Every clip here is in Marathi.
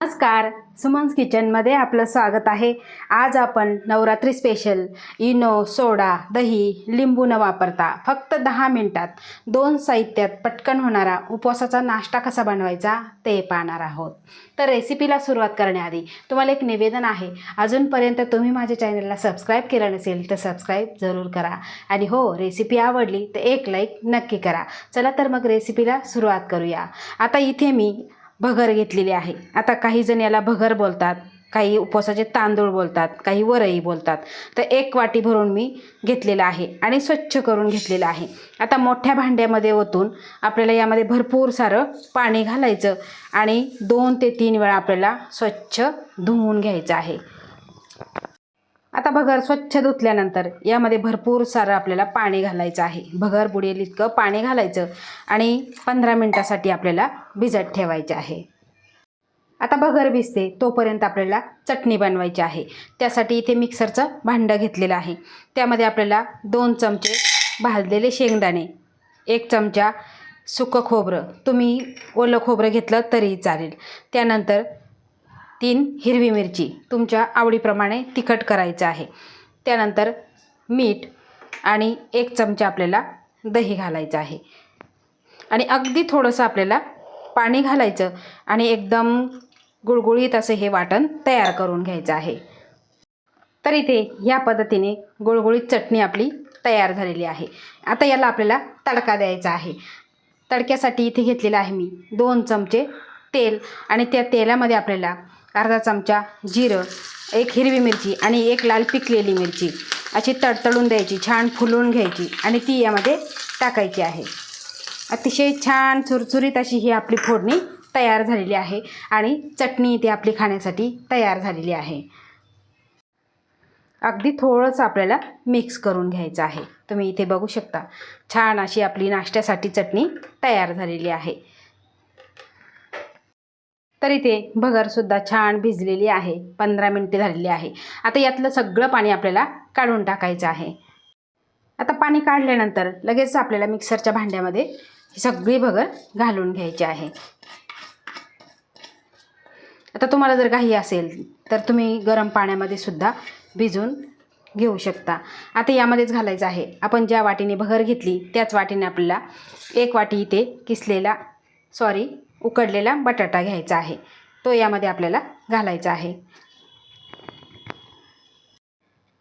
नमस्कार. सुमन्स किचनमध्ये आपलं स्वागत आहे. आज आपण नवरात्री स्पेशल इनो सोडा दही लिंबू न वापरता फक्त दहा मिनटात दोन साहित्यात पटकन होणारा उपवासाचा नाश्ता कसा बनवायचा ते पाहणार आहोत. तर रेसिपीला सुरुवात करण्याआधी तुम्हाला एक निवेदन आहे. अजूनपर्यंत तुम्ही माझ्या चॅनलला सबस्क्राईब केलं नसेल तर सबस्क्राईब जरूर करा. आणि हो रेसिपी आवडली तर एक लाईक नक्की करा. चला तर मग रेसिपीला सुरुवात करूया. आता इथे मी भगर घेतलेली आहे. आता काही जण याला भगर बोलतात काही उपवासाचे तांदूळ बोलतात काही वरई बोलतात. तर एक वाटी भरून मी घेतलेलं आहे आणि स्वच्छ करून घेतलेलं आहे. आता मोठ्या भांड्यामध्ये ओतून आपल्याला यामध्ये भरपूर सारं पाणी घालायचं आणि दोन ते तीन वेळा आपल्याला स्वच्छ धुवून घ्यायचं आहे. आता भगर स्वच्छ धुतल्यानंतर यामध्ये भरपूर सारं आपल्याला पाणी घालायचं आहे. भगर बुडेल इतकं पाणी घालायचं आणि पंधरा मिनटासाठी आपल्याला भिजत ठेवायचे आहे. आता भगर भिजते तोपर्यंत आपल्याला चटणी बनवायची आहे. त्यासाठी इथे मिक्सरचं भांडं घेतलेलं आहे. त्यामध्ये आपल्याला दोन चमचे भाजलेले शेंगदाणे एक चमचा सुकं खोबरं. तुम्ही ओलं खोबरं घेतलं तरीही चालेल. त्यानंतर तीन हिरवी मिरची तुमच्या आवडीप्रमाणे तिखट करायचं आहे. त्यानंतर मीठ आणि एक चमचा आपल्याला दही घालायचं आहे. आणि अगदी थोडंसं आपल्याला पाणी घालायचं आणि एकदम गुळगुळीत असं हे वाटण तयार करून घ्यायचं आहे. तर इथे ह्या पद्धतीने गुळगुळीत चटणी आपली तयार झालेली आहे. आता याला आपल्याला तडका द्यायचा आहे. तडक्यासाठी इथे घेतलेलं आहे मी दोन चमचे तेल आणि त्या तेलामध्ये आपल्याला अर्धा चमचा जिरं एक हिरवी मिरची आणि एक लाल पिकलेली मिरची. अशी तडतडून द्यायची छान फुलवून घ्यायची आणि ती यामध्ये टाकायची आहे. अतिशय छान चुरचुरीत अशी ही आपली फोडणी तयार झालेली आहे आणि चटणी इथे आपली खाण्यासाठी तयार झालेली आहे. अगदी थोडंसं आपल्याला मिक्स करून घ्यायचं आहे. तुम्ही इथे बघू शकता छान अशी आपली नाश्त्यासाठी चटणी तयार झालेली आहे. तर इथे भगरसुद्धा छान भिजलेली आहे. पंधरा मिनटे झालेली आहे. आता यातलं सगळं पाणी आपल्याला काढून टाकायचं आहे. आता पाणी काढल्यानंतर लगेच आपल्याला मिक्सरच्या भांड्यामध्ये ही सगळी भगर घालून घ्यायची आहे. आता तुम्हाला जर काही असेल तर तुम्ही गरम पाण्यामध्ये सुद्धा भिजून घेऊ शकता. आता यामध्येच घालायचं आहे. आपण ज्या वाटीने भगर घेतली त्याच वाटीने आपल्याला एक वाटी इथे किसलेला सॉरी उकडलेला बटाटा घ्यायचा आहे. तो यामध्ये आपल्याला घालायचा आहे.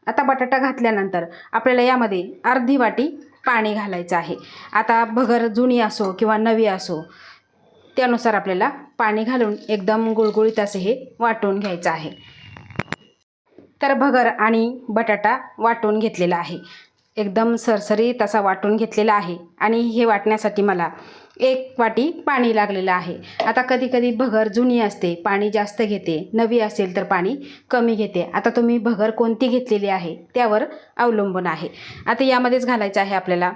आता बटाटा घातल्यानंतर आपल्याला यामध्ये अर्धी वाटी पाणी घालायचं आहे. आता भगर जुनी असो किंवा नवी असो त्यानुसार आपल्याला पाणी घालून एकदम गुळगुळीत असे हे वाटून घ्यायचं आहे. तर भगर आणि बटाटा वाटून घेतलेला आहे. एकदम सरसरीत असा वाटून घेतलेला आहे. आणि हे वाटण्यासाठी मला एक वाटी पाणी लागलेलं आहे. आता कधी कधी भगर जुनी असते पाणी जास्त घेते नवी असेल तर पाणी कमी घेते. आता तुम्ही भगर कोणती घेतलेली आहे त्यावर अवलंबून आहे. आता यामध्येच घालायचं आहे आपल्याला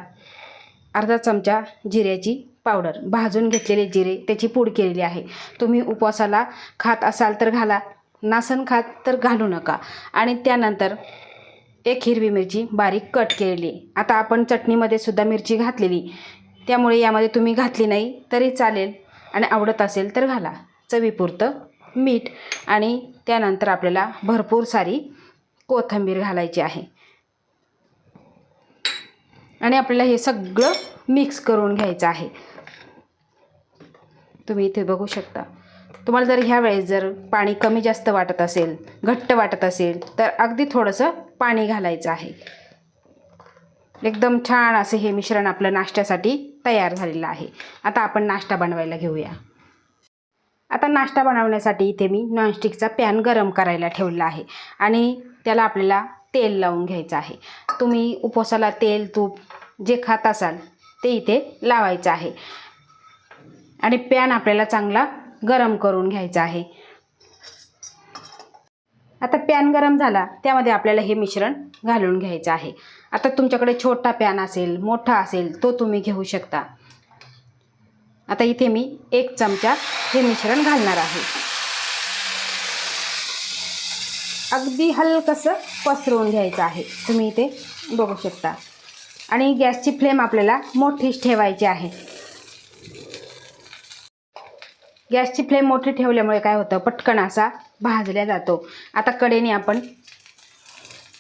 अर्धा चमचा जिऱ्याची पावडर. भाजून घेतलेले जिरे त्याची पूड केलेली आहे. तुम्ही उपवासाला खात असाल तर घाला. नासन खात तर घालू नका. आणि त्यानंतर एक हिरवी मिरची बारीक कट केलेली. आता आपण चटणीमध्ये सुद्धा मिरची घातलेली. त्यामुळे यामध्ये तुम्ही घातली नाही तरी चालेल. आणि आवडत असेल तर घाला. चवीपुरतं मीठ आणि त्यानंतर आपल्याला भरपूर सारी कोथिंबीर घालायची आहे. आणि आपल्याला हे सगळं मिक्स करून घ्यायचं आहे. तुम्ही इथे बघू शकता. तुम्हाला जर ह्या वेळेस जर पाणी कमी जास्त वाटत असेल घट्ट वाटत असेल तर अगदी थोडंसं पाणी घालायचं आहे. एकदम छान असे हे मिश्रण आपलं नाश्त्यासाठी तयार झालेलं आहे. आता आपण नाश्ता बनवायला घेऊया. आता नाश्ता बनवण्यासाठी इथे मी नॉनस्टिकचा पॅन गरम करायला ठेवला आहे आणि त्याला आपल्याला तेल लावून घ्यायचं आहे. तुम्ही उपवासाला तेल तूप जे खात असाल ते इथे लावायचं आहे. आणि पॅन आपल्याला चांगला गरम करून घ्यायचा आहे. आता पॅन गरम झाला त्यामध्ये आपल्याला हे मिश्रण घालून घ्यायचं आहे. आता तुमच्याकडे छोटा पॅन असेल मोठा असेल तो तुम्ही घेऊ शकता. आता इथे मी एक चमचा हे मिश्रण घालणार आहे. अगदी हलकंसं पसरवून घ्यायचं आहे. तुम्ही इथे बघू शकता. आणि गॅसची फ्लेम आपल्याला मोठीच ठेवायची आहे. गॅसची फ्लेम मोठी ठेवल्यामुळे काय होतं? पटकन असा भाजल्या जातो. आता कडेने आपण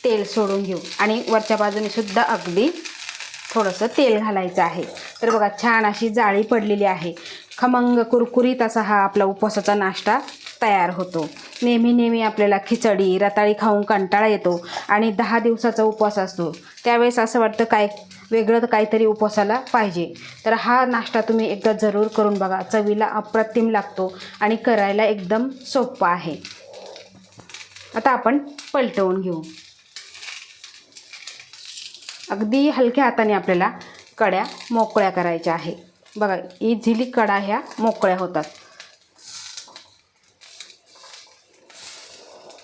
तेल सोडून घेऊ. आणि वरच्या बाजूने सुद्धा अगदी थोडंसं तेल घालायचं आहे. तर बघा छान अशी जाळी पडलेली आहे. खमंग कुरकुरीत असा हा आपला उपवासाचा नाश्ता तयार होतो. नेहमी नेहमी आपल्याला खिचडी रताळी खाऊन कंटाळा येतो. आणि दहा दिवसाचा उपवास असतो. त्यावेळेस असं वाटतं काय? वेगळं काहीतरी उपवासाला पाहिजे. तर हा नाश्ता तुम्ही एकदा जरूर करून बघा. चवीला अप्रतिम लागतो आणि करायला एकदम सोपा आहे. आता आपण पलटवून घेऊ. अगदी हलक्या हाताने आपल्याला कड्या मोकळ्या करायच्या आहे. बघा इझिली कडा ह्या मोकळ्या होतात.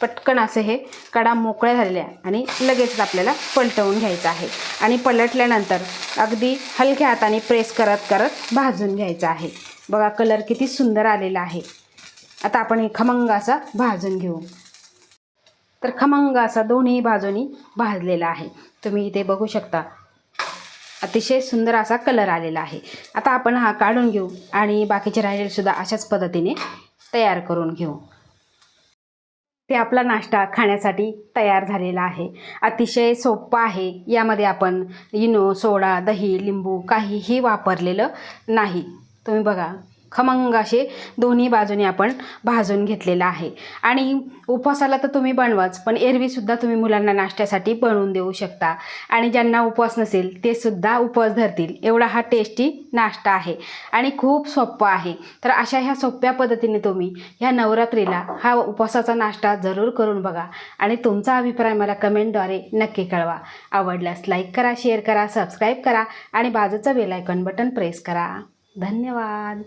पटकन असे हे कडा मोकळ्या झालेल्या आणि लगेच आपल्याला पलटवून घ्यायचं आहे. आणि पलटल्यानंतर अगदी हलक्या हाताने प्रेस करत करत भाजून घ्यायचं आहे. बघा कलर किती सुंदर आलेला आहे. आता आपण हे खमंग असा भाजून घेऊ. तर खमंग असा दोन्ही बाजूनी भाजलेला आहे. तुम्ही इथे बघू शकता अतिशय सुंदर असा कलर आलेला आहे. आता आपण हा काढून घेऊ आणि बाकीचे राहिलेसुद्धा अशाच पद्धतीने तयार करून घेऊ. ते आपला नाश्ता खाण्यासाठी तयार झालेला आहे. अतिशय सोपा आहे. यामध्ये आपण इनो सोडा दही लिंबू काहीही वापरलेलं नाही. तुम्ही बघा. खमंग असे दोन्ही बाजूने आपण भाजून घेतलेलं आहे. आणि उपवासाला तर तुम्ही बनवाच पण एरवीसुद्धा तुम्ही मुलांना नाश्त्यासाठी बनवून देऊ शकता. आणि ज्यांना उपवास नसेल ते सुद्धा उपवास धरतील. एवढा हा टेस्टी नाश्ता आहे. आणि खूप सोप्पा आहे. तर अशा ह्या सोप्या पद्धतीने तुम्ही ह्या नवरात्रीला हा उपवासाचा नाश्ता जरूर करून बघा. आणि तुमचा अभिप्राय मला कमेंटद्वारे नक्की कळवा. आवडल्यास लाईक करा शेअर करा सबस्क्राईब करा आणि बाजूचं बेलायकॉन बटन प्रेस करा. धन्यवाद!